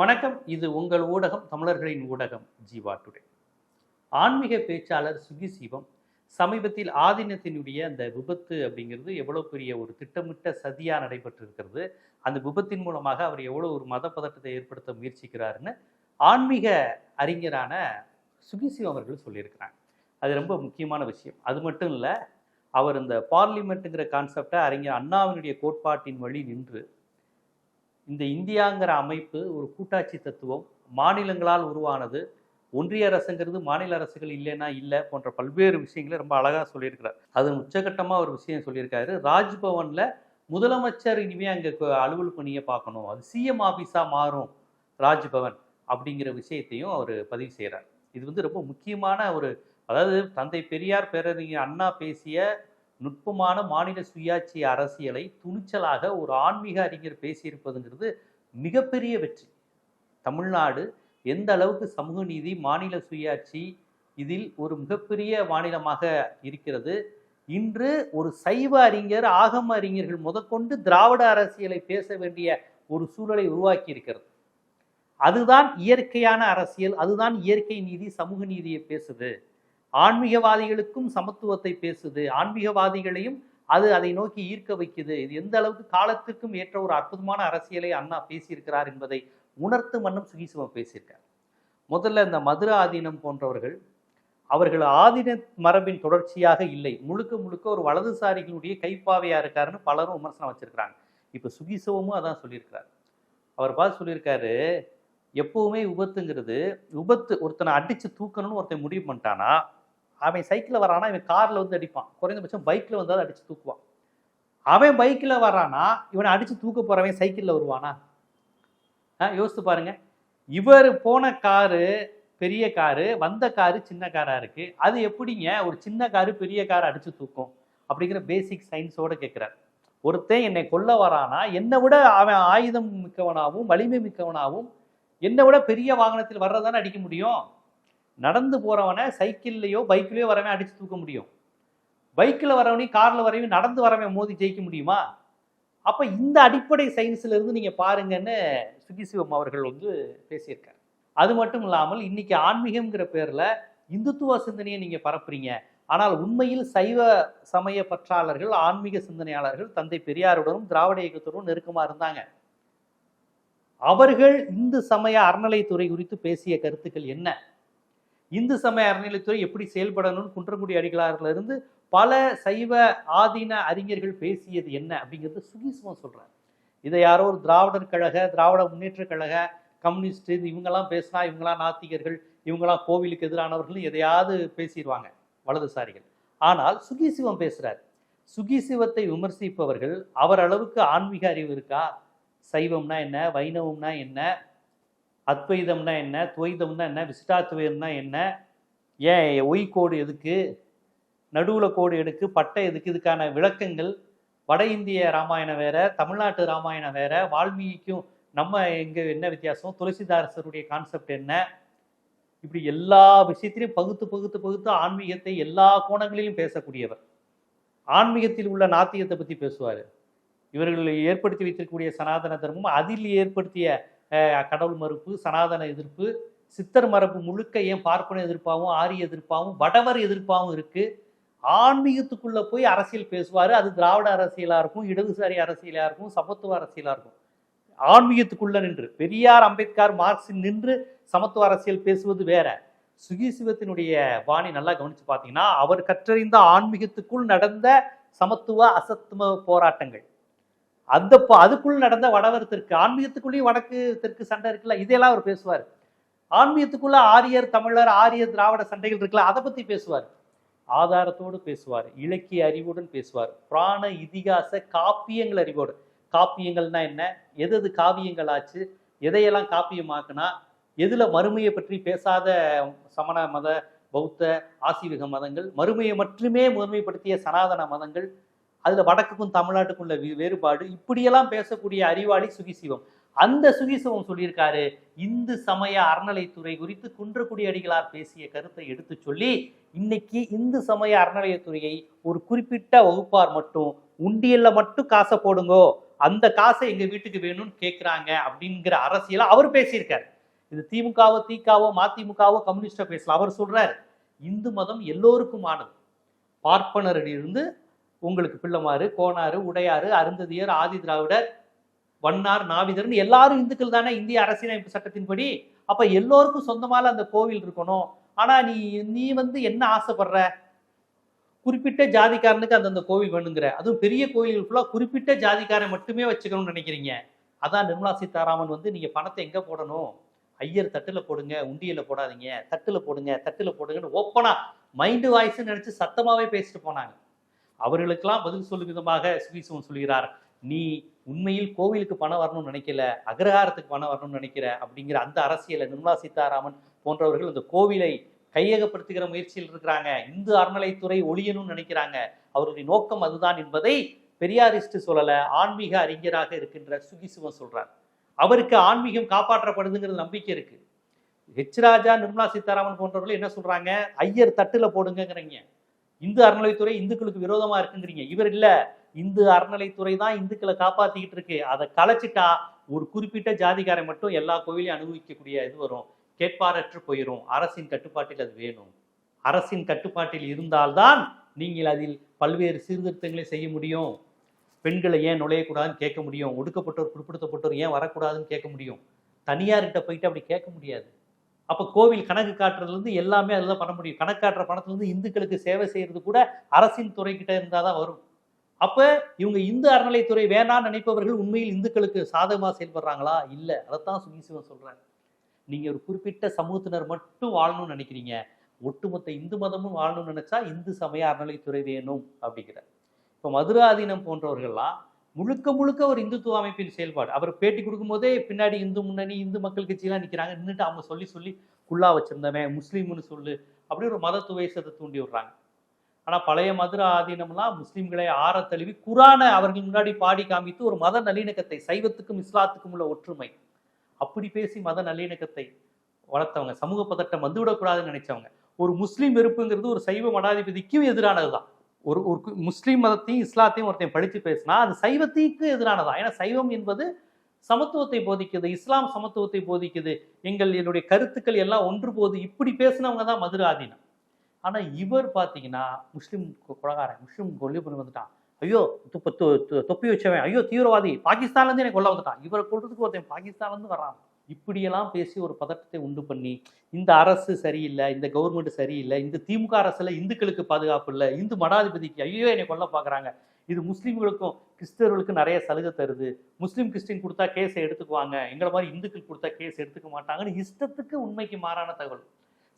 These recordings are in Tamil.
வணக்கம். இது உங்கள் ஊடகம் தமிழர்களின் ஊடகம் ஜீவா டுடே. ஆன்மீக பேச்சாளர் சுகி சிவம் சமீபத்தில் ஆதீனத்தினுடைய அந்த விபத்து அப்படிங்கிறது எவ்வளோ பெரிய ஒரு திட்டமிட்ட சதியாக நடைபெற்றிருக்கிறது. அந்த விபத்தின் மூலமாக அவர் எவ்வளோ ஒரு மத பதட்டத்தை ஏற்படுத்த முயற்சிக்கிறாருன்னு ஆன்மீக அறிஞரான சுகிசிவம் அவர்கள் சொல்லியிருக்கிறாங்க. அது ரொம்ப முக்கியமான விஷயம். அது மட்டும் இல்லை அவர் இந்த பார்லிமெண்ட்டுங்கிற கான்செப்டை அறிஞர் அண்ணாவினுடைய கோட்பாட்டின் வழி நின்று இந்த இந்தியாங்கிற அமைப்பு ஒரு கூட்டாட்சி தத்துவம். மாநிலங்களால் உருவானது. ஒன்றிய அரசுங்கிறது மாநில அரசுகள் இல்லைன்னா இல்லை போன்ற பல்வேறு விஷயங்களை ரொம்ப அழகாக சொல்லியிருக்கிறார். அது உச்சகட்டமாக ஒரு விஷயம் சொல்லியிருக்காரு. ராஜ்பவனில் முதலமைச்சர் இனிமேல் அங்கே அலுவல் பணியை பார்க்கணும். அது சிஎம் ஆஃபீஸாக மாறும் ராஜ்பவன் அப்படிங்கிற விஷயத்தையும் அவர் பதிவு செய்கிறார் இது வந்து ரொம்ப முக்கியமான ஒரு அதாவது தந்தை பெரியார் பேரறிஞர் அண்ணா பேசிய நுட்பமான மாநில சுயாட்சி அரசியலை துணிச்சலாக ஒரு ஆன்மீக அறிஞர் பேசியிருப்பதுங்கிறது மிகப்பெரிய வெற்றி. தமிழ்நாடு எந்த அளவுக்கு சமூக நீதி மாநில சுயாட்சி இதில் ஒரு மிகப்பெரிய மாநிலமாக இருக்கிறது. இன்று ஒரு சைவ அறிஞர் ஆகம அறிஞர்கள் முதற்கொண்டு திராவிட அரசியலை பேச வேண்டிய ஒரு சூழலை உருவாக்கி இருக்கிறது அதுதான் இயற்கையான அரசியல் அதுதான் இயற்கை நீதி சமூக நீதியை பேசுது. ஆன்மீகவாதிகளுக்கும் சமத்துவத்தை பேசுது. ஆன்மீகவாதிகளையும் அது அதை நோக்கி ஈர்க்க வைக்குது. இது எந்த அளவுக்கு காலத்திற்கும் ஏற்ற ஒரு அற்புதமான அரசியலை அண்ணா பேசியிருக்கிறார் என்பதை உணர்த்து மன்னும் சுகிசிவம் பேசியிருக்கார். முதல்ல இந்த மதுர ஆதீனம் போன்றவர்கள் அவர்கள் ஆதீன மரபின் தொடர்ச்சியாக இல்லை. முழுக்க முழுக்க ஒரு வலதுசாரிகளுடைய கைப்பாவையா இருக்காருன்னு பலரும் விமர்சனம் வச்சிருக்கிறாங்க. இப்போ சுகிசவமும் அதான் சொல்லியிருக்கிறார். அவர் பார்த்து சொல்லியிருக்காரு எப்பவுமே விபத்துங்கிறது விபத்து ஒருத்தனை அடிச்சு தூக்கணும்னு ஒருத்தன் முடிவு பண்ணிட்டானா அவன் சைக்கிளில் வரானா இவன் காரில் வந்து அடிப்பான். குறைந்தபட்சம் பைக்கில் வந்தாலும் அடித்து தூக்குவான். அவன் பைக்கில் வரானா இவனை அடித்து தூக்க போகிறவன் சைக்கிளில் வருவானா? ஆ, யோசித்து பாருங்க. இவர் போன காரு பெரிய காரு வந்த காரு சின்ன காராக இருக்குது அது எப்படிங்க? ஒரு சின்ன காரு பெரிய காரை அடித்து தூக்கும்? அப்படிங்கிற பேசிக் சயின்ஸோடு கேட்கிறார் ஒருத்தன் என்னை கொல்ல வரானா என்னை விட அவன் ஆயுதம் மிக்கவனாகவும் வலிமை மிக்கவனாகவும் என்னை விட பெரிய வாகனத்தில் வர்றதானே அடிக்க முடியும்? நடந்து போறவனை சைக்கிள்லையோ பைக்கிலையோ வரவன் அடித்து தூக்க முடியும். பைக்கில் வரவனையும் காரில் வரவன் நடந்து வரவன் மோதி ஜெயிக்க முடியுமா? அப்போ இந்த அடிப்படை சயின்ஸ்லேருந்து இருந்து பாருங்கன்னு சுகிசிவம் அவர்கள் வந்து பேசியிருக்காரு. அது மட்டும் இல்லாமல் இன்னைக்கு ஆன்மீகம்ங்கிற பேரில் இந்துத்துவ சிந்தனையை நீங்கள் பரப்புறீங்க. ஆனால் உண்மையில் சைவ சமய பற்றாளர்கள் ஆன்மீக சிந்தனையாளர்கள் தந்தை பெரியாருடனும் திராவிட இயக்கத்துடனும் நெருக்கமாக இருந்தாங்க. அவர்கள் இந்து சமய அறநிலைத்துறை குறித்து பேசிய கருத்துக்கள் என்ன? இந்து சமய அறநிலைத்துறை எப்படி செயல்படணும்னு குன்றக்குடி அடிகளாரிலிருந்து பல சைவ ஆதீன அறிஞர்கள் பேசியது என்ன அப்படிங்கிறது சுகிசுவம் சொல்கிறார் இதை யாரோ ஒரு திராவிடர் கழக திராவிட முன்னேற்ற கழக கம்யூனிஸ்ட் இவங்கெல்லாம் பேசினா இவங்கெல்லாம் நாத்திகர்கள் இவங்கெல்லாம் கோவிலுக்கு எதிரானவர்கள் எதையாவது பேசிடுவாங்க வலதுசாரிகள். ஆனால் சுகிசிவம் பேசுகிறார் சுகிசிவத்தை விமர்சிப்பவர்கள் அவர் அளவுக்கு ஆன்மீக அறிவு இருக்கா? சைவம்னா என்ன? வைணவம்னா என்ன? அத்வைதம்னா என்ன? துவைதம்னா என்ன? விசிட்டாத்வைதம்னா என்ன? ஏன் ஒய் கோடு எதுக்கு? நடுவில் கோடு எடுக்கு பட்டை எதுக்கு? இதுக்கான விளக்கங்கள். வட இந்திய ராமாயணம் வேற தமிழ்நாட்டு ராமாயணம் வேற வால்மீகிக்கும் நம்ம எங்கே என்ன வித்தியாசம்? துளசிதாசருடைய கான்செப்ட் என்ன? இப்படி எல்லா விஷயத்திலையும் பகுத்து பகுத்து பகுத்து ஆன்மீகத்தை எல்லா கோணங்களிலும் பேசக்கூடியவர். ஆன்மீகத்தில் உள்ள நாத்தியத்தை பற்றி பேசுவார். இவர்கள் ஏற்படுத்தி வைத்திருக்கக்கூடிய சனாதன தர்மம் அதில் ஏற்படுத்திய கடவுள் மறுப்பு சனாதன எதிர்ப்பு சித்தர் மரபு முழுக்க ஏன் பார்ப்பன எதிர்ப்பாகவும் ஆரிய எதிர்ப்பாகவும் வடவர் எதிர்ப்பாகவும் இருக்கு. ஆன்மீகத்துக்குள்ள போய் அரசியல் பேசுவார். அது திராவிட அரசியலாக இருக்கும் இடதுசாரி அரசியலாக இருக்கும் சமத்துவ அரசியலாக இருக்கும். ஆன்மீகத்துக்குள்ள நின்று பெரியார் அம்பேத்கர் மார்க்சின் நின்று சமத்துவ அரசியல் பேசுவது வேற. சுகிசிவத்தினுடைய பாணி நல்லா கவனிச்சு பார்த்தீங்கன்னா அவர் கற்றறிந்த ஆன்மீகத்துக்குள் நடந்த சமத்துவ அசத்துவ போராட்டங்கள். அந்த ப- அதுக்குள் நடந்த வடவர் தெற்கு ஆன்மீகத்துக்குள்ளேயும் வடக்கு தெற்கு சண்டை இருக்குல்ல? இதையெல்லாம் அவர் பேசுவார். ஆன்மீகத்துக்குள்ள ஆரியர் தமிழர் ஆரிய திராவிட சண்டைகள் இருக்குல்ல? அதை பத்தி பேசுவார். ஆதாரத்தோடு பேசுவார். இலக்கிய அறிவுடன் பேசுவார். புராண இதிகாச காப்பியங்கள் அறிவோடு. காப்பியங்கள்னா என்ன? எது எது காவியங்கள் ஆச்சு? எதையெல்லாம் காப்பியமாக்குனா எதுல மறுமையை பற்றி பேசாத சமண மத பௌத்த ஆசிவிக மதங்கள் மறுமையை மட்டுமே முதன்மைப்படுத்திய சனாதன மதங்கள் அதுல வடக்குக்கும் தமிழ்நாட்டுக்கும் உள்ள வேறுபாடு இப்படியெல்லாம் பேசக்கூடிய அறிவாளி சுகிசிவம். அந்த சுகிசிவம் சொல்லியிருக்காரு இந்து சமய அறநிலைத்துறை குறித்து குன்றக்குடி அடிகளார் பேசிய கருத்தை எடுத்து சொல்லி இன்னைக்கு இந்து சமய அறநிலையத்துறையை ஒரு குறிப்பிட்ட வகுப்பார் மட்டும் உண்டியல்ல மட்டும் காசை போடுங்கோ அந்த காசை எங்க வீட்டுக்கு வேணும்னு கேட்குறாங்க அப்படிங்கிற அரசியல அவர் பேசியிருக்காரு. இது திமுகவோ திகாவோ மதிமுகவோ கம்யூனிஸ்டோ பேசலாம் அவர் சொல்றாரு இந்து மதம் எல்லோருக்குமானது. பார்ப்பனரிலிருந்து உங்களுக்கு பிள்ளைமாறு கோனாறு உடையாறு அருந்ததியர் ஆதி திராவிடர் வண்ணார் நாவிதர்னு எல்லாரும் இந்துக்கள் தானே? இந்திய அரசியலமைப்பு சட்டத்தின்படி. அப்ப எல்லோருக்கும் சொந்தமால அந்த கோவில் இருக்கணும். ஆனா நீ நீ வந்து என்ன ஆசைப்படுற? குறிப்பிட்ட ஜாதிக்காரனுக்கு அந்தந்த கோவில் வேணுங்கிற. அதுவும் பெரிய கோயில்கள் ஃபுல்லாக குறிப்பிட்ட ஜாதிக்காரன் மட்டுமே வச்சுக்கணும்னு நினைக்கிறீங்க. அதான் நிர்மலா சீதாராமன் வந்து நீங்கள் பணத்தை எங்கே போடணும்? ஐயர் தட்டில் போடுங்க உண்டியில் போடாதீங்க. தட்டில் போடுங்க தட்டில் போடுங்கன்னு ஓப்பனா மைண்டு வாய்ஸ்ன்னு நினச்சி சத்தமாகவே பேசிட்டு போனாங்க. அவர்களுக்கெல்லாம் பதில் சொல்லும் விதமாக சுகீசுவன் சொல்கிறார் நீ உண்மையில் கோவிலுக்கு பணம் வரணும்னு நினைக்கல அக்ரஹாரத்துக்கு பணம் வரணும்னு நினைக்கிற? அப்படிங்கிற அந்த அரசியலை நிர்மலா சீதாராமன் போன்றவர்கள் இந்த கோவிலை கையகப்படுத்துகிற முயற்சியில் இருக்கிறாங்க. இந்து அறநிலைத்துறை ஒழியணும்னு நினைக்கிறாங்க. அவருடைய நோக்கம் அதுதான் என்பதை பெரியாரிஸ்ட் சொல்லல ஆன்மீக அறிஞராக இருக்கின்ற சுகிசுவன் சொல்றார். அவருக்கு ஆன்மீகம் காப்பாற்றப்படுதுங்கிற நம்பிக்கை இருக்கு. ஹெச் ராஜா நிர்மலா சீதாராமன் போன்றவர்கள் என்ன சொல்றாங்க? ஐயர் தட்டுல போடுங்கங்கிறீங்க. இந்து அறநிலைத்துறை இந்துக்களுக்கு விரோதமா இருக்குங்கிறீங்க. இவர் இல்ல. இந்து அறநிலைத்துறை தான் இந்துக்களை காப்பாத்திக்கிட்டு இருக்கு. அதை கலைச்சிட்டா ஒரு குறிப்பிட்ட ஜாதிக்காரை மட்டும் எல்லா கோவிலையும் அனுபவிக்கக்கூடிய இது வரும். கேட்பாரற்று போயிடும் அரசின் கட்டுப்பாட்டில் அது வேணும். அரசின் கட்டுப்பாட்டில் இருந்தால்தான் நீங்கள் அதில் பல்வேறு சீர்திருத்தங்களை செய்ய முடியும். பெண்களை ஏன் நுழையக்கூடாதுன்னு கேட்க முடியும். ஒடுக்கப்பட்டோர் பிற்படுத்தப்பட்டோர் ஏன் வரக்கூடாதுன்னு கேட்க முடியும். தனியார்கிட்ட போயிட்டு அப்படி கேட்க முடியாது. அப்போ கோவில் கணக்கு காட்டுறதுலேருந்து எல்லாமே அதில் தான் பண்ண முடியும். கணக்கு காட்டுற பணத்துலேருந்து இந்துக்களுக்கு சேவை செய்கிறது கூட அரசின் துறைக்கிட்ட இருந்தால் தான் வரும். அப்போ இவங்க இந்து அறநிலைத்துறை வேணான்னு நினைப்பவர்கள் உண்மையில் இந்துக்களுக்கு சாதகமாக செயல்படுறாங்களா? இல்லை. அதைத்தான் சுகிசிவன் சொல்கிறாங்க நீங்கள் ஒரு குறிப்பிட்ட சமூகத்தினர் மட்டும் வாழணும்னு நினைக்கிறீங்க. ஒட்டுமொத்த இந்து மதமும் வாழணும்னு நினச்சா இந்து சமய அறநிலைத்துறை வேணும் அப்படிங்கிற இப்போ மதுராதீனம் போன்றவர்கள்லாம் முழுக்க முழுக்க ஒரு இந்துத்துவ அமைப்பின் செயல்பாடு. அவர் பேட்டி கொடுக்கும்போதே பின்னாடி இந்து முன்னணி இந்து மக்கள் கட்சியெல்லாம் நிற்கிறாங்க நின்றுட்டு அவங்க சொல்லி சொல்லி குள்ளா வச்சிருந்தவன் முஸ்லீம்னு சொல்லு அப்படி ஒரு மத துவேஷத்தை தூண்டி விடுறாங்க. ஆனால் பழைய மதுரை ஆதீனம்லாம் முஸ்லீம்களை ஆற தழுவி குரானை அவர்கள் முன்னாடி பாடி காமித்து ஒரு மத நல்லிணக்கத்தை சைவத்துக்கும் இஸ்லாத்துக்கும் உள்ள ஒற்றுமை. அப்படி பேசி மத நல்லிணக்கத்தை வளர்த்தவங்க. சமூக பதட்டம் வந்துவிடக்கூடாதுன்னு நினைச்சவங்க. ஒரு முஸ்லீம் வெறுப்புங்கிறது ஒரு சைவ மடாதிபதிக்கும் எதிரானது தான் ஒரு ஒரு முஸ்லீம் மதத்தையும் இஸ்லாத்தையும் ஒருத்தன் படித்து பேசினா அது சைவத்திற்கு எதிரானதா? ஏன்னா சைவம் என்பது சமத்துவத்தை போதிக்குது இஸ்லாம் சமத்துவத்தை போதிக்குது. எங்கள் என்னுடைய கருத்துக்கள் எல்லாம் ஒன்று போது இப்படி பேசினவங்க தான் மதுரை ஆதீனம். ஆனால் இவர் பார்த்தீங்கன்னா முஸ்லீம் கொ- கொலகாரன் முஸ்லீம் கொல்லி பண்ணி வந்துட்டான். ஐயோ துப்ப- தொப்பி வச்சவன் ஐயோ தீவிரவாதி பாகிஸ்தான்லேருந்து என்னை எனக்கு கொல்ல வந்துட்டான். இவரை கொள்றதுக்கு ஒருத்தன் பாகிஸ்தான்லேருந்து வர்றான். வரான் இப்படியெல்லாம் பேசி ஒரு பதட்டத்தை உண்டு பண்ணி இந்த அரசு சரியில்லை இந்த கவர்மெண்ட் சரியில்லை இந்த திமுக அரசில் இந்துக்களுக்கு பாதுகாப்பு இல்லை இந்து மடாதிபதிக்கு ஐயோ என்னை கொல்ல பார்க்குறாங்க இது முஸ்லீம்களுக்கும் கிறிஸ்தவர்களுக்கும் நிறைய சலுகை தருது. முஸ்லீம் கிறிஸ்டின் கொடுத்தா கேஸை எடுத்துக்குவாங்க. எங்களை மாதிரி இந்துக்கள் கொடுத்தா கேஸ் எடுத்துக்க மாட்டாங்கன்னு இஷ்டத்துக்கு உண்மைக்கு மாறான தகவல்.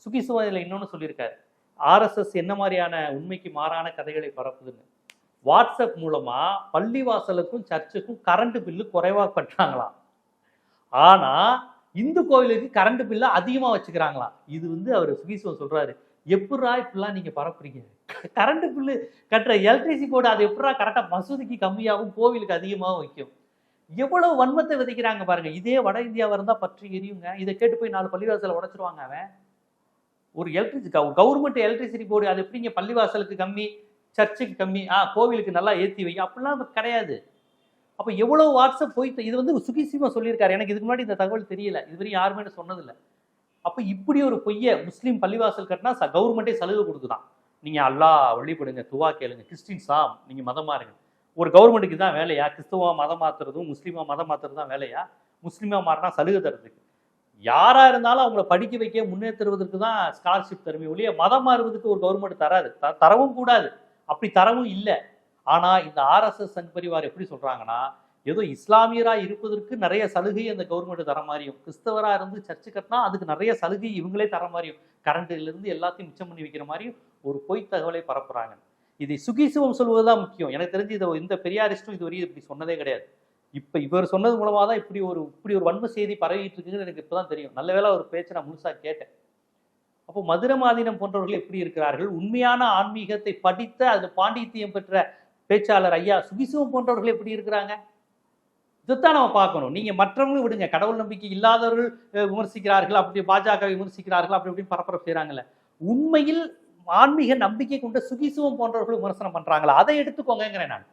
சுகிசுவா இதில் இன்னொன்று சொல்லியிருக்காரு. ஆர்எஸ்எஸ் என்ன மாதிரியான உண்மைக்கு மாறான கதைகளை பரப்புதுன்னு. வாட்ஸ்அப் மூலமாக பள்ளிவாசலுக்கும் சர்ச்சுக்கும் கரண்ட் பில்லு குறைவாக கட்டுறாங்களாம். ஆனா இந்து கோவிலுக்கு கரண்ட் பில்ல அதிகமா வச்சுக்கிறாங்களாம் இது வந்து அவர் சுகீஸ்வன் சொல்றாரு. எப்படா இப்படிலாம் நீங்க பரப்புறீங்க? கரண்ட் பில்லு கட்டுற எலக்ட்ரிசிட்டி போர்டு அது எப்படா கரெக்டா மசூதிக்கு கம்மியாகவும் கோவிலுக்கு அதிகமாகவும் வைக்கும்? எவ்வளவு வன்மத்தை விதைக்கிறாங்க பாருங்க. இதே வட இந்தியாவா இருந்தா பற்றி எரியுங்க. இதை கேட்டு போய் நாலு பள்ளிவாசலை உடைச்சிருவாங்க அவன். ஒரு எலக்ட்ரிசி கவர்மெண்ட் எலக்ட்ரிசிட்டி போர்டு அது எப்படிங்க பள்ளிவாசலுக்கு கம்மி சர்ச்சுக்கு கம்மி ஆ கோவிலுக்கு நல்லா ஏற்றி வை. அப்படிலாம் கிடையாது. அப்போ எவ்வளோ வாட்ஸ்அப் போய் இது வந்து சுகிசிமா சொல்லியிருக்காரு. எனக்கு இதுக்கு முன்னாடி இந்த தகவல் தெரியல. இதுவரையும் யாருமே சொன்னதில்லை. அப்போ இப்படி ஒரு பொய்ய முஸ்லீம் பள்ளிவாசல் கட்டினா ச கவர்மெண்ட்டே சலுகை கொடுக்குதான். நீங்கள் அல்லாஹ் வழிபடுங்க துவா கேளுங்க. கிறிஸ்டின்ஸாம் நீங்கள் மதம் மாறுங்க ஒரு கவர்மெண்ட்டுக்கு தான் வேலையா? கிறிஸ்துவா மதம் மாற்றுறதும் முஸ்லீமாக மதம் மாத்துறது தான் வேலையா? முஸ்லீமாக மாறினா சலுகை தரதுக்கு யாராக இருந்தாலும் அவங்கள படிக்க வைக்க முன்னேற்றுவதற்கு தான் ஸ்காலர்ஷிப் தருமே ஒழிய மதம் மாறுவதற்கு ஒரு கவர்மெண்ட் தராது. த- தரவும் கூடாது. அப்படி தரவும் இல்லை. ஆனால் இந்த ஆர்எஸ்எஸ் சங் பரிவார் எப்படி சொல்கிறாங்கன்னா ஏதோ இஸ்லாமியராக இருப்பதற்கு நிறைய சலுகை அந்த கவர்மெண்ட் தர மாதிரியும் கிறிஸ்தவராக இருந்து சர்ச்சு கட்டினா அதுக்கு நிறைய சலுகை இவங்களே தர மாதிரியும் கரண்ட்ல எல்லாத்தையும் மிச்சம் பண்ணி வைக்கிற மாதிரியும் ஒரு பொய் தகவலை பரப்புறாங்க. இதை சொல்வது சொல்வதுதான் முக்கியம். எனக்கு தெரிஞ்சு இதை இந்த பெரியாரிஸ்டும் இதுவரையும் இப்படி சொன்னதே கிடையாது. இப்போ இவர் சொன்னது மூலமாக தான் இப்படி ஒரு இப்படி ஒரு வன்ம செய்தி பரவிட்டு இருக்குன்னு எனக்கு இப்போ தான் தெரியும். நல்ல வேளை ஒரு பேச்சை நான் முழுசாக கேட்டேன். அப்போ மதுரை மாதீனம் போன்றவர்கள் எப்படி இருக்கிறார்கள்? உண்மையான ஆன்மீகத்தை படித்த அது பாண்டித்தியம் பெற்ற பேச்சாளர் ஐயா சுகிசிவம் போன்றவர்கள் எப்படி இருக்கிறாங்க? இதைத்தான் நம்ம பார்க்கணும். நீங்கள் மற்றவங்களும் விடுங்க. கடவுள் நம்பிக்கை இல்லாதவர்கள் விமர்சிக்கிறார்கள் அப்படி பாஜக விமர்சிக்கிறார்கள் அப்படி இப்படின்னு பரப்பரப்பு செய்றாங்கல்ல. உண்மையில் ஆன்மீக நம்பிக்கை கொண்ட சுகிசுவம் போன்றவர்கள் விமர்சனம் பண்ணுறாங்களா அதை எடுத்துக்கோங்கிறேன் நான்.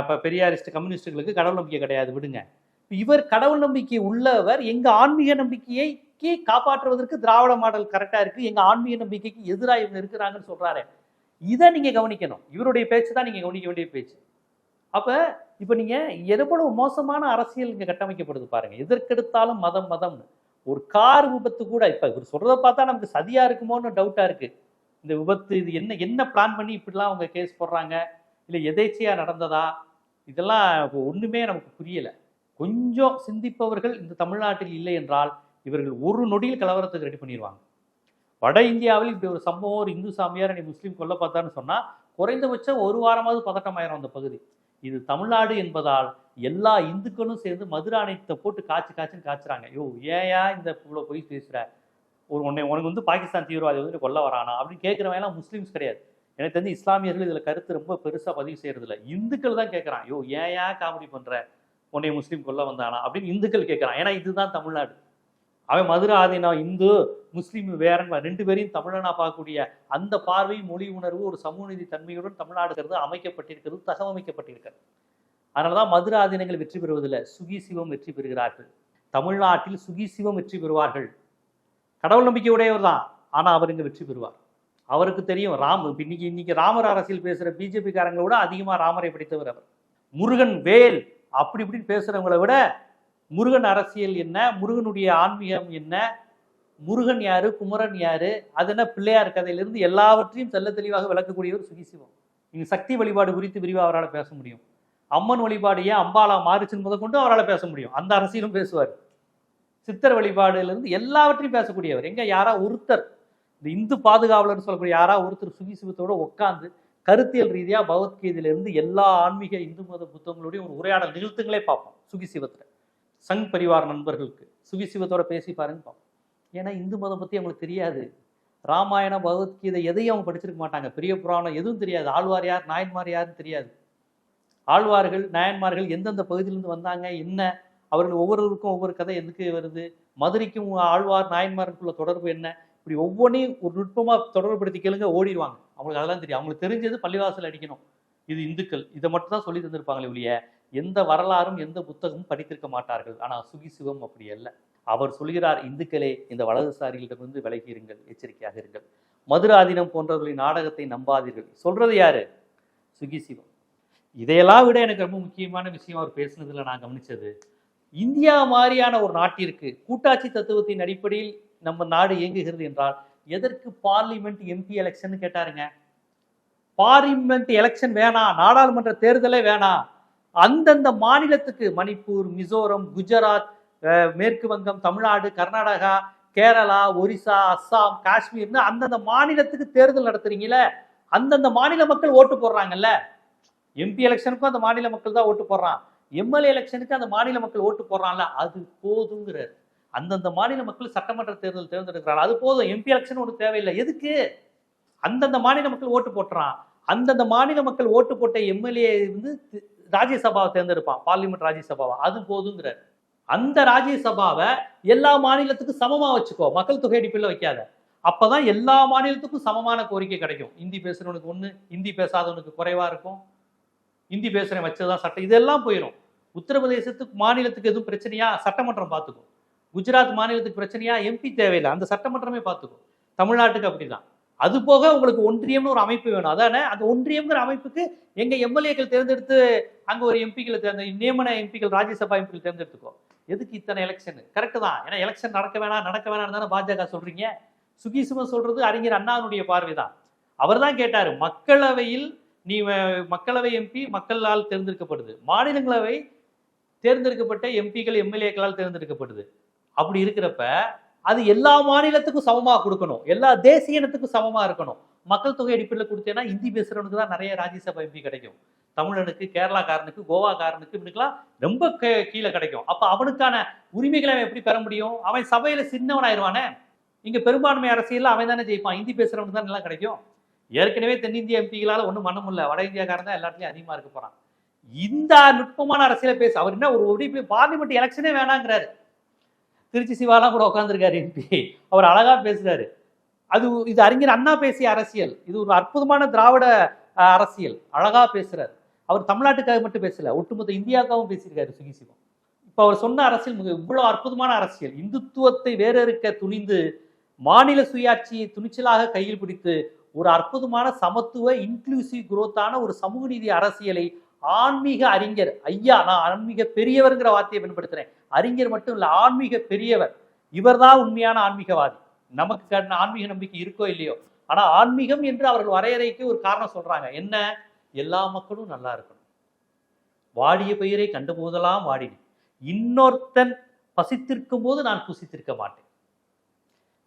இப்போ பெரியாரிஸ்ட் கம்யூனிஸ்டுகளுக்கு கடவுள் நம்பிக்கை கிடையாது விடுங்க. இவர் கடவுள் நம்பிக்கை உள்ளவர் எங்கள் ஆன்மீக நம்பிக்கையை காப்பாற்றுவதற்கு திராவிட மாடல் கரெக்டாக இருக்குது எங்கள் ஆன்மீக நம்பிக்கைக்கு எதிராக இவங்க இருக்கிறாங்கன்னு சொல்கிறாரு இதை நீங்கள் கவனிக்கணும். இவருடைய பேச்சு தான் நீங்கள் கவனிக்க வேண்டிய பேச்சு. அப்போ இப்போ நீங்கள் எவ்வளவு மோசமான அரசியல் இங்கே கட்டமைக்கப்படுது பாருங்கள் எதற்கெடுத்தாலும் மதம் மதம்னு. ஒரு கார் விபத்து கூட இப்போ இவர் சொல்கிறத பார்த்தா நமக்கு சதியாக இருக்குமோன்னு டவுட்டாக இருக்குது இந்த விபத்து இது என்ன என்ன பிளான் பண்ணி இப்படிலாம் அவங்க கேஸ் போடுறாங்க? இல்லை எதேச்சியாக நடந்ததா? இதெல்லாம் இப்போ நமக்கு புரியலை. கொஞ்சம் சிந்திப்பவர்கள் இந்த தமிழ்நாட்டில் இல்லை என்றால் இவர்கள் ஒரு நொடியில் கலவரத்துக்கு ரெடி பண்ணிடுவாங்க வட இந்தியாவில் இப்படி ஒரு சம்பவம் ஒரு இந்து சாமியார் நீ முஸ்லீம் கொல்ல பார்த்தான்னு சொன்னால் குறைந்தபட்சம் ஒரு வாரமாவது பதட்டமாயிரும் அந்த பகுதி. இது தமிழ்நாடு என்பதால் எல்லா இந்துக்களும் சேர்ந்து மதுராணயத்தை போட்டு காய்ச்சி காய்ச்சின்னு காய்ச்சுறாங்க. யோ ஏயா இந்த இவ்வளோ போய் பேசுகிற ஒரு உன்னை உனக்கு வந்து பாகிஸ்தான் தீவிரவாதி வந்து கொல்ல வரானா? அப்படின்னு கேட்குறவன் எல்லாம் முஸ்லீம்ஸ் கிடையாது. எனக்கு தெரிஞ்சு இஸ்லாமியர்கள் இதில் கருத்து ரொம்ப பெருசாக பதிவு செய்கிறதில்ல இந்துக்கள் தான் கேட்குறான். யோ ஏன் காமெடி பண்ணுற உன்னை முஸ்லீம் கொல்ல வந்தானா? அப்படின்னு இந்துக்கள் கேட்குறான். ஏன்னா இதுதான் தமிழ்நாடு. அவன் மதுரை ஆதீனம் இந்து முஸ்லீம் வேறன் ரெண்டு பேரையும் தமிழனா பார்க்கக்கூடிய அந்த பார்வை மொழி உணர்வு ஒரு சமூக நீதி தன்மையுடன் தமிழ்நாடுங்கிறது அமைக்கப்பட்டிருக்கிறது தகவமைக்கப்பட்டிருக்கிறது அதனாலதான் மதுரை ஆதீனங்கள் வெற்றி பெறுவதில்லை. சுகி சிவம் வெற்றி பெறுகிறார்கள். தமிழ்நாட்டில் சுகி சிவம் வெற்றி பெறுவார்கள். கடவுள் நம்பிக்கை உடையவர் தான். ஆனால் அவர் இங்கே வெற்றி பெறுவார். அவருக்கு தெரியும் ராம் இப்ப இன்னைக்கு இன்னைக்கு ராமர் அரசியல் பேசுகிற பிஜேபி காரங்களை விட அதிகமாக ராமரை படித்தவர் அவர். முருகன் வேல் அப்படி இப்படின்னு பேசுகிறவங்களை விட முருகன் அரசியல் என்ன? முருகனுடைய ஆன்மீகம் என்ன? முருகன் யாரு? குமரன் யாரு? அது என்ன பிள்ளையார் கதையிலிருந்து எல்லாவற்றையும் செல்ல தெளிவாக விளக்கக்கூடியவர் சுகிசிவம் நீங்கள் சக்தி வழிபாடு குறித்து விரிவாக அவரால் பேச முடியும். அம்மன் வழிபாடு ஏன் அம்பாலா மாறுச்சுன்னு முத கொண்டு அவரால் பேச முடியும். அந்த அரசியலும் பேசுவார். சித்தர் வழிபாடுலேருந்து எல்லாவற்றையும் பேசக்கூடியவர். எங்கே யாரா? ஒருத்தர். இந்த இந்து பாதுகாவலர்னு சொல்லக்கூடிய யாரா? ஒருத்தர் சுகிசிவத்தோட உட்காந்து கருத்தியல் ரீதியாக பகவத்கீதையிலிருந்து எல்லா ஆன்மீக இந்து மத புத்தகங்களோடையும் ஒரு உரையாடல் நிகழ்த்துங்களே பார்ப்போம். சுகிசிவத்தில் சங் பரிவார் நண்பர்களுக்கு சுவிசிவத்தோட பேசி பாருங்க ஏன்னா இந்து மதம் பத்தி அவங்களுக்கு தெரியாது. ராமாயணம் பகவத்கீதை எதையும் அவங்க படிச்சிருக்க மாட்டாங்க. பெரிய புராணம் எதுவும் தெரியாது. ஆழ்வார் யார் நாயன்மார் யாருன்னு தெரியாது. ஆழ்வார்கள் நாயன்மார்கள் எந்தெந்த பகுதியிலிருந்து வந்தாங்க என்ன அவர்கள் ஒவ்வொருவருக்கும் ஒவ்வொரு கதை எதுக்கு வருது? மதுரைக்கும் ஆழ்வார் நாயன்மாருக்குள்ள தொடர்பு என்ன? இப்படி ஒவ்வொன்றையும் ஒரு நுட்பமாக தொடர்புபடுத்தி கேளுங்க ஓடிடுவாங்க. அவங்களுக்கு அதெல்லாம் தெரியும். அவங்களுக்கு தெரிஞ்சது பள்ளிவாசல் அடிக்கணும். இது இந்துக்கள். இதை மட்டும் தான் சொல்லி தந்திருப்பாங்களே ஒழிய எந்த வரலாறும் எந்த புத்தகமும் படித்திருக்க மாட்டார்கள். ஆனால் சுகி சிவம் அப்படி அல்ல. அவர் சொல்கிறார் இந்துக்களே இந்த வலதுசாரிகளிடமிருந்து விலகி இருங்கள் எச்சரிக்கையாக இருங்கள். மதுராதீனம் போன்றவர்களின் நாடகத்தை நம்பாதீர்கள். சொல்றது யாரு? சுகி சிவம் இதையெல்லாம் விட எனக்கு ரொம்ப முக்கியமான விஷயம் அவர் பேசுனதுல நான் கவனிச்சது இந்தியா மாதிரியான ஒரு நாட்டிற்கு கூட்டாட்சி தத்துவத்தின் அடிப்படையில் நம்ம நாடு இயங்குகிறது என்றால் எதற்கு பார்லிமெண்ட் எம்பி எலெக்ஷன் கேட்டாருங்க? பார்லிமெண்ட் எலெக்ஷன் வேணாம் நாடாளுமன்ற தேர்தலே வேணாம். அந்தந்த மாநிலத்துக்கு மணிப்பூர் மிசோரம் குஜராத் மேற்கு வங்கம் தமிழ்நாடு கர்நாடகா கேரளா ஒரிசா அஸ்ஸாம் காஷ்மீர்னு அந்தந்த மாநிலத்துக்கு தேர்தல் நடத்துறீங்களே அந்தந்த மாநில மக்கள் ஓட்டு போடுறாங்கல்ல. எம்பி எலெக்ஷனுக்கும் அந்த மாநில மக்கள் தான் ஓட்டு போடுறான். எம்எல்ஏ எலெக்ஷனுக்கு அந்த மாநில மக்கள் ஓட்டு போடுறான்ல அது போதுங்கிறார். அந்தந்த மாநில மக்கள் சட்டமன்ற தேர்தல் தேர்ந்தெடுக்கிறாங்க. அது போதும் எம்பி எலெக்ஷன் ஒன்று தேவையில்லை. எதுக்கு? அந்தந்த மாநில மக்கள் ஓட்டு போட்டுறான். அந்தந்த மாநில மக்கள் ஓட்டு போட்ட எம்எல்ஏ வந்து ராஜ்யசபாவை தேர்ந்தெடுப்பான் பார்லிமெண்ட் ராஜ்யசபாவை. அது போதுங்கிறார். அந்த ராஜ்யசபாவை எல்லா மாநிலத்துக்கும் சமமா வச்சுக்கோ. மக்கள் தொகை அடிப்பில் வைக்காத. அப்போதான் எல்லா மாநிலத்துக்கும் சமமான கோரிக்கை கிடைக்கும். இந்தி பேசுகிறவனுக்கு ஒன்று இந்தி பேசாதவனுக்கு குறைவா இருக்கும். இந்தி பேசுகிறேன் வச்சதுதான் சட்டம். இதெல்லாம் போயிடும் உத்தரப்பிரதேசத்துக்கு மாநிலத்துக்கு எதுவும் பிரச்சனையா? சட்டமன்றம் பார்த்துக்கும். குஜராத் மாநிலத்துக்கு பிரச்சனையா? எம்பி தேவையில்லை. அந்த சட்டமன்றமே பார்த்துக்கும். தமிழ்நாட்டுக்கு அப்படிதான். அது போக உங்களுக்கு ஒன்றியம்னு ஒரு அமைப்பு வேணும். அதானே? அந்த ஒன்றியம்ங்கிற அமைப்புக்கு எங்க எம்எல்ஏக்கள் தேர்ந்தெடுத்து அங்க ஒரு எம்பிக்களை தேர்ந்த நியமன எம்பிக்கள் ராஜ்யசபா எம்பிக்கள் தேர்ந்தெடுத்துக்கோ. எதுக்கு இத்தனை எலெக்ஷன் கரெக்டு தான். ஏன்னா எலெக்ஷன் நடக்க வேணாம் நடக்க வேணாம் தானே பாஜக சொல்றீங்க. சுகிசும சொல்றது அறிஞர் அண்ணாவுடைய பார்வை தான் அவர் தான் கேட்டாரு மக்களவையில் நீ மக்களவை எம்பி மக்களால் தேர்ந்தெடுக்கப்படுது. மாநிலங்களவை தேர்ந்தெடுக்கப்பட்ட எம்பிக்கள் எம்எல்ஏக்களால் தேர்ந்தெடுக்கப்படுது அப்படி இருக்கிறப்ப அது எல்லா மாநிலத்துக்கும் சமமாக கொடுக்கணும். எல்லா தேசிய இனத்துக்கும் சமமாக இருக்கணும். மக்கள் தொகை அடிப்படையில் கொடுத்தேன்னா ஹிந்தி பேசுகிறவனுக்கு தான் நிறைய ராஜ்யசபா எம்பி கிடைக்கும். தமிழனுக்கு கேரளாக்காரனுக்கு கோவாக்காரனுக்கு இவனுக்குலாம் ரொம்ப கீழே கிடைக்கும். அப்போ அவனுக்கான உரிமைகளை அவன் எப்படி பெற முடியும்? அவன் சபையில் சின்னவனாயிருவானே? இங்கே பெரும்பான்மை அரசியலில் அவன் தானே ஜெயிப்பான். ஹிந்தி பேசுகிறவனுக்கு தான் நல்லா கிடைக்கும். ஏற்கனவே தென்னிந்திய எம்பிகளால் ஒன்றும் பண்ண முடியல. வட இந்தியாக்காரன் தான் எல்லாத்துலயும் அதிகமாக இருக்க போகிறான் இந்த நுட்பமான அரசியலை பேச. அவர் என்ன ஒரு பார்லிமெண்ட் எலெக்ஷனே வேணாங்கிறாரு. திருச்சி சிவாலாம் கூட உட்காந்துருக்காரு எம்பி. அவர் அழகாக பேசுகிறாரு அது இது அறிஞர் அண்ணா பேசிய அரசியல். இது ஒரு அற்புதமான திராவிட அரசியல். அழகா பேசுகிறார் அவர் தமிழ்நாட்டுக்காக மட்டும் பேசலை ஒட்டுமொத்த இந்தியாவுக்காகவும் பேசியிருக்காரு சுகி சிவம். இப்போ அவர் சொன்ன அரசியல் மிக இவ்வளோ அற்புதமான அரசியல். இந்துத்துவத்தை வேறறுக்க துணிந்து மாநில சுயாட்சியை துணிச்சலாக கையில் பிடித்து ஒரு அற்புதமான சமத்துவ இன்க்ளூசிவ் குரோத்தான ஒரு சமூக நீதி அரசியலை ஆன்மீக அறிஞர். ஐயா நான் ஆன்மீக பெரியவர்ங்கிற வார்த்தையை பயன்படுத்துறேன் அறிஞர் மட்டும் இல்லை ஆன்மீக பெரியவர். இவர்தான் உண்மையான ஆன்மீகவாதி. நமக்கு ஆன்மீக நம்பிக்கை இருக்கோ இல்லையோ. ஆனால் ஆன்மீகம் என்று அவர்கள் வரையறைக்கு ஒரு காரணம் சொல்றாங்க. என்ன? எல்லா மக்களும் நல்லா இருக்கணும். வாடிய பயிரை கண்டபோதெல்லாம் வாடினேன். இன்னொருத்தன் பசித்திருக்கும் போது நான் புசித்திருக்க மாட்டேன்.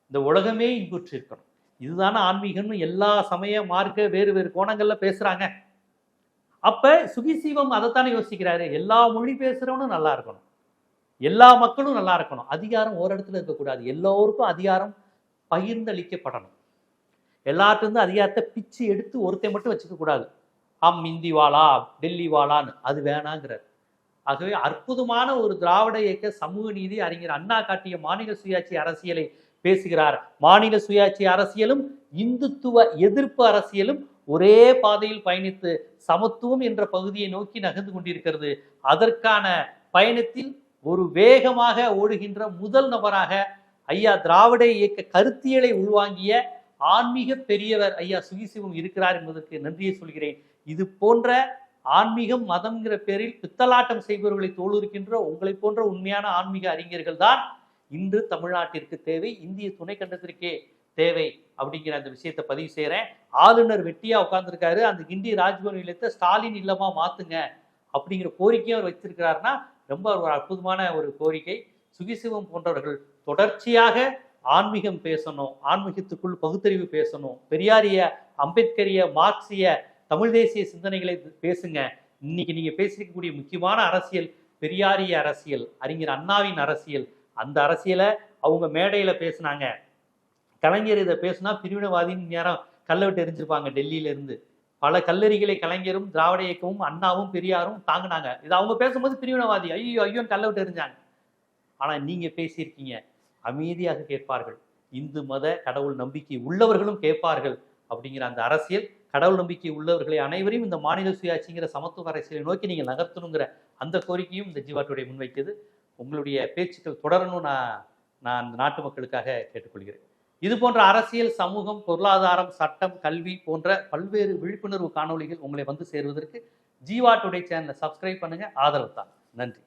இந்த உலகமே இங்குற்றிருக்கணும் இதுதானே ஆன்மீகம்னு எல்லா சமய மார்க்க வேறு வேறு கோணங்கள்ல பேசுறாங்க. அப்ப சுகிசீவம் அதைத்தானே யோசிக்கிறாரு. எல்லா மொழி பேசுறவனும் நல்லா இருக்கணும். எல்லா மக்களும் நல்லா இருக்கணும். அதிகாரம் ஒரு இடத்துல இருக்கக்கூடாது. எல்லோருக்கும் அதிகாரம் பகிர்ந்தளிக்கப்படணும். எல்லார்ட்டிருந்து அதிகாரத்தை பிச்சு எடுத்து ஒருத்தன் மட்டும் வச்சுக்க கூடாது ஆம் இந்தி வாழா டெல்லி வாழான்னு அது வேணாங்கிறார். ஆகவே அற்புதமான ஒரு திராவிட இயக்க சமூக நீதி அறிஞர் அண்ணா காட்டிய மாநில சுயாட்சி அரசியலை பேசுகிறார். மாநில சுயாட்சி அரசியலும் இந்துத்துவ எதிர்ப்பு அரசியலும் ஒரே பாதையில் பயணித்து சமத்துவம் என்ற பகுதியை நோக்கி நகர்ந்து கொண்டிருக்கிறது. அதற்கான பயணத்தில் ஒரு வேகமாக ஓடுகின்ற முதல் நபராக ஐயா திராவிட இயக்க கருத்தியலை உள்வாங்கிய ஆன்மீக பெரியவர் ஐயா சுகிசிவம் இருக்கிறார் என்பதற்கு நன்றியை சொல்கிறேன். இது போன்ற ஆன்மீகம் மதம்ங்கிற பேரில் பித்தலாட்டம் செய்பவர்களை தோலுரிக்கின்ற உங்களை போன்ற உண்மையான ஆன்மீக அறிஞர்கள் தான் இன்று தமிழ்நாட்டிற்கு தேவை. இந்திய துணை கண்டத்திற்கே தேவை அப்படிங்கிற அந்த விஷயத்தை பதிவு செய்கிறேன் ஆளுநர் வெட்டியா உட்காந்துருக்காரு அந்த கிண்டி ராஜ்பவன் இல்லத்தை ஸ்டாலின் இல்லமா மாத்துங்க அப்படிங்கிற கோரிக்கையும் அவர் வச்சிருக்கிறாருன்னா ரொம்ப ஒரு அற்புதமான ஒரு கோரிக்கை. சுகிசிவம் போன்றவர்கள் தொடர்ச்சியாக ஆன்மீகம் பேசணும் ஆன்மீகத்துக்குள் பகுத்தறிவு பேசணும். பெரியாரிய அம்பேத்கரிய மார்க்சிய தமிழ் தேசிய சிந்தனைகளை பேசுங்க. இன்னைக்கு நீங்க பேசிருக்கக்கூடிய முக்கியமான அரசியல் பெரியாரிய அரசியல் அறிஞர் அண்ணாவின் அரசியல். அந்த அரசியலை அவங்க மேடையில பேசினாங்க. கலைஞர் இதை பேசுனா பிரிவினவாதின்னு நேரம் கல்லை விட்டு எரிஞ்சிருப்பாங்க டெல்லியில இருந்து பல கல்லறிகளை கலைஞரும் திராவிட இயக்கமும் அண்ணாவும் பெரியாரும் தாங்கினாங்க. இது அவங்க பேசும்போது பிரிவினவாதி. ஐயோ ஐயோ கல்லை விட்டு எரிஞ்சாங்க. ஆனா நீங்க பேசியிருக்கீங்க. அமைதியாக கேட்பார்கள். இந்து மத கடவுள் நம்பிக்கை உள்ளவர்களும் கேட்பார்கள் அப்படிங்கிற அந்த அரசியல். கடவுள் நம்பிக்கை உள்ளவர்களை அனைவரையும் இந்த மாநில சுயாட்சிங்கிற சமத்துவ அரசியலை நோக்கி நீங்கள் நகர்த்தணுங்கிற அந்த கோரிக்கையும் இந்த ஜீவாட்டுடைய முன்வைக்குது உங்களுடைய பேச்சுக்கள் தொடரணும் நான் நான் நாட்டு மக்களுக்காக கேட்டுக்கொள்கிறேன். இது போன்ற அரசியல் சமூகம் பொருளாதாரம் சட்டம் கல்வி போன்ற பல்வேறு விழிப்புணர்வு காணொளிகள் உங்களை வந்து சேருவதற்கு ஜீவா டுடே சேனலை சப்ஸ்கிரைப் பண்ணுங்க. ஆதரவு தான். நன்றி.